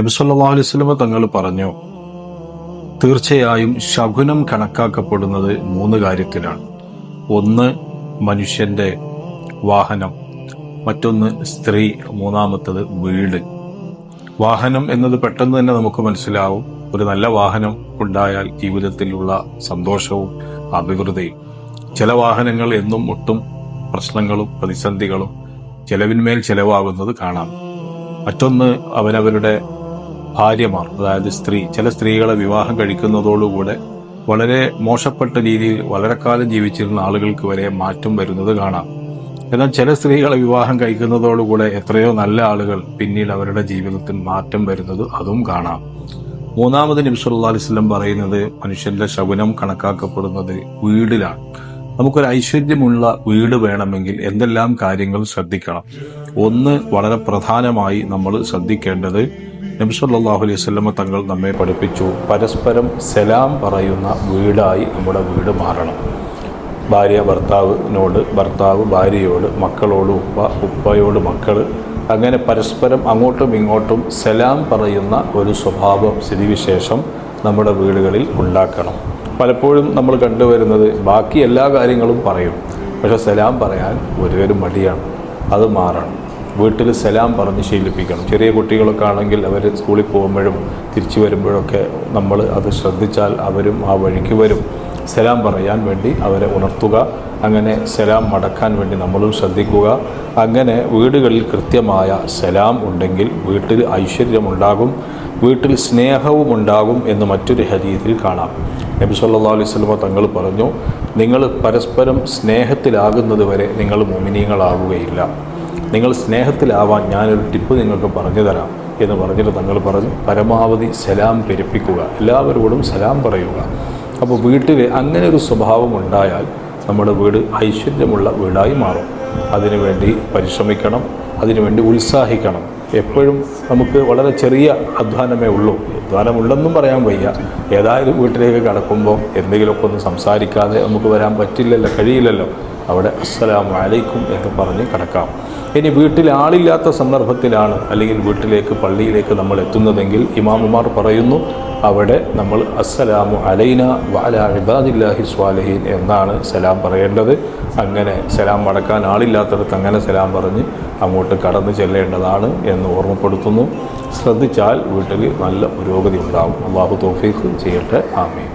നബിസ്വല്ലാ അലൈഹി സ്വലമ തങ്ങൾ പറഞ്ഞു തീർച്ചയായും ശകുനം കണക്കാക്കപ്പെടുന്നത് മൂന്ന് കാര്യത്തിലാണ്. ഒന്ന് മനുഷ്യന്റെ വാഹനം. മറ്റൊന്ന് സ്ത്രീ. മൂന്നാമത്തത് വീട്. വാഹനം എന്നത് പെട്ടെന്ന് തന്നെ നമുക്ക് മനസ്സിലാവും. ഒരു നല്ല വാഹനം ഉണ്ടായാൽ ജീവിതത്തിലുള്ള സന്തോഷവും അഭിവൃദ്ധിയും. ചില വാഹനങ്ങൾ എന്നും ഒട്ടും പ്രശ്നങ്ങളും പ്രതിസന്ധികളും ചെലവിന്മേൽ ചെലവാകുന്നത് കാണാം. മറ്റൊന്ന് അവനവരുടെ ഭാര്യമാർ അതായത് സ്ത്രീ ചില സ്ത്രീകളെ വിവാഹം കഴിക്കുന്നതോടുകൂടെ വളരെ മോശപ്പെട്ട രീതിയിൽ വളരെ കാലം ജീവിച്ചിരുന്ന ആളുകൾക്ക് വരെ മാറ്റം വരുന്നത് കാണാം. എന്നാൽ ചില സ്ത്രീകളെ വിവാഹം കഴിക്കുന്നതോടുകൂടെ എത്രയോ നല്ല ആളുകൾ പിന്നീട് അവരുടെ ജീവിതത്തിൽ മാറ്റം വരുന്നത് അതും കാണാം. മൂന്നാമത് നബിസുല്ലാ പറയുന്നത് മനുഷ്യന്റെ ശകുനം കണക്കാക്കപ്പെടുന്നത് വീടിലാണ്. നമുക്കൊരു ഐശ്വര്യമുള്ള വീട് വേണമെങ്കിൽ എന്തെല്ലാം കാര്യങ്ങൾ ശ്രദ്ധിക്കണം. ഒന്ന് വളരെ പ്രധാനമായി നമ്മൾ ശ്രദ്ധിക്കേണ്ടത് നബിസ്വല്ലാഹു അലൈഹി സ്വലമ തങ്ങൾ നമ്മെ പഠിപ്പിച്ചു. പരസ്പരം സലാം പറയുന്ന വീടായി നമ്മുടെ വീട് മാറണം. ഭാര്യ ഭർത്താവിനോട് ഭർത്താവ് ഭാര്യയോട് മക്കളോട് ഉപ്പ ഉപ്പയോട് മക്കൾ. അങ്ങനെ പരസ്പരം അങ്ങോട്ടും ഇങ്ങോട്ടും സലാം പറയുന്ന ഒരു സ്വഭാവം സ്ഥിതിവിശേഷം നമ്മുടെ വീടുകളിൽ ഉണ്ടാക്കണം. പലപ്പോഴും നമ്മൾ കണ്ടുവരുന്നത് ബാക്കി എല്ലാ കാര്യങ്ങളും പറയും. പക്ഷേ സലാം പറയാൻ ഒരു മടിയാണ്. അത് മാറണം. വീട്ടിൽ സലാം പറഞ്ഞ് ശീലിപ്പിക്കണം. ചെറിയ കുട്ടികളൊക്കെ ആണെങ്കിൽ അവർ സ്കൂളിൽ പോകുമ്പോഴും തിരിച്ചു വരുമ്പോഴൊക്കെ നമ്മൾ അത് ശ്രദ്ധിച്ചാൽ അവരും ആ വഴിക്ക് വരും. സലാം പറയാൻ വേണ്ടി അവരെ ഉണർത്തുക. അങ്ങനെ സലാം മടക്കാൻ വേണ്ടി നമ്മളും ശ്രദ്ധിക്കുക. അങ്ങനെ വീടുകളിൽ കൃത്യമായ സലാം ഉണ്ടെങ്കിൽ വീട്ടിൽ ഐശ്വര്യമുണ്ടാകും. വീട്ടിൽ സ്നേഹവും ഉണ്ടാകും എന്ന് മറ്റൊരു ഹരീതിൽ കാണാം. നബി സല്ലാ അലൈഹി സ്വലമ തങ്ങൾ പറഞ്ഞു നിങ്ങൾ പരസ്പരം സ്നേഹത്തിലാകുന്നത് വരെ നിങ്ങൾ മോമിനിയങ്ങളാവുകയില്ല നിങ്ങൾ സ്നേഹത്തിലാവാൻ ഞാനൊരു ടിപ്പ് നിങ്ങൾക്ക് പറഞ്ഞു തരാം എന്ന് പറഞ്ഞിട്ട് തങ്ങൾ പറഞ്ഞു പരമാവധി സലാം പെരുപ്പിക്കുക എല്ലാവരോടും സലാം പറയുക. അപ്പോൾ വീട്ടിൽ അങ്ങനെ ഒരു സ്വഭാവം ഉണ്ടായാൽ നമ്മുടെ വീട് ഐശ്വര്യമുള്ള വീടായി മാറും. അതിനുവേണ്ടി പരിശ്രമിക്കണം അതിനുവേണ്ടി ഉത്സാഹിക്കണം. എപ്പോഴും നമുക്ക് വളരെ ചെറിയ അധ്വാനമേ ഉള്ളൂ. അധ്വാനമുണ്ടെന്നും പറയാൻ വയ്യ. ഏതായാലും വീട്ടിലേക്ക് കടക്കുമ്പോൾ എന്തെങ്കിലുമൊക്കെ ഒന്ന് സംസാരിക്കാതെ നമുക്ക് വരാൻ പറ്റില്ലല്ലോ കഴിയില്ലല്ലോ. അവിടെ അസ്സലാമു അലൈക്കും എന്ന് പറഞ്ഞ് കിടക്കാം. ഇനി വീട്ടിൽ ആളില്ലാത്ത സന്ദർഭത്തിലാണ് അല്ലെങ്കിൽ വീട്ടിലേക്ക് പള്ളിയിലേക്ക് നമ്മൾ എത്തുന്നതെങ്കിൽ ഇമാമുമാർ പറയുന്നു അവിടെ നമ്മൾ അസ്സലാമു അലൈന വാല ഇബാദില്ലാഹി സ്വാലഹീൻ എന്നാണ് സലാം പറയേണ്ടത്. അങ്ങനെ സലാം മടക്കാൻ ആളില്ലാത്തടത്ത് അങ്ങനെ സലാം പറഞ്ഞ് അങ്ങോട്ട് കടന്നു ചെല്ലേണ്ടതാണ് എന്ന് ഓർമ്മപ്പെടുത്തുന്നു. ശ്രദ്ധിച്ചാൽ വീട്ടിൽ നല്ല പുരോഗതി ഉണ്ടാകും അള്ളാഹു തോഫീഖ് ചെയ്യട്ടെ. ആമീൻ.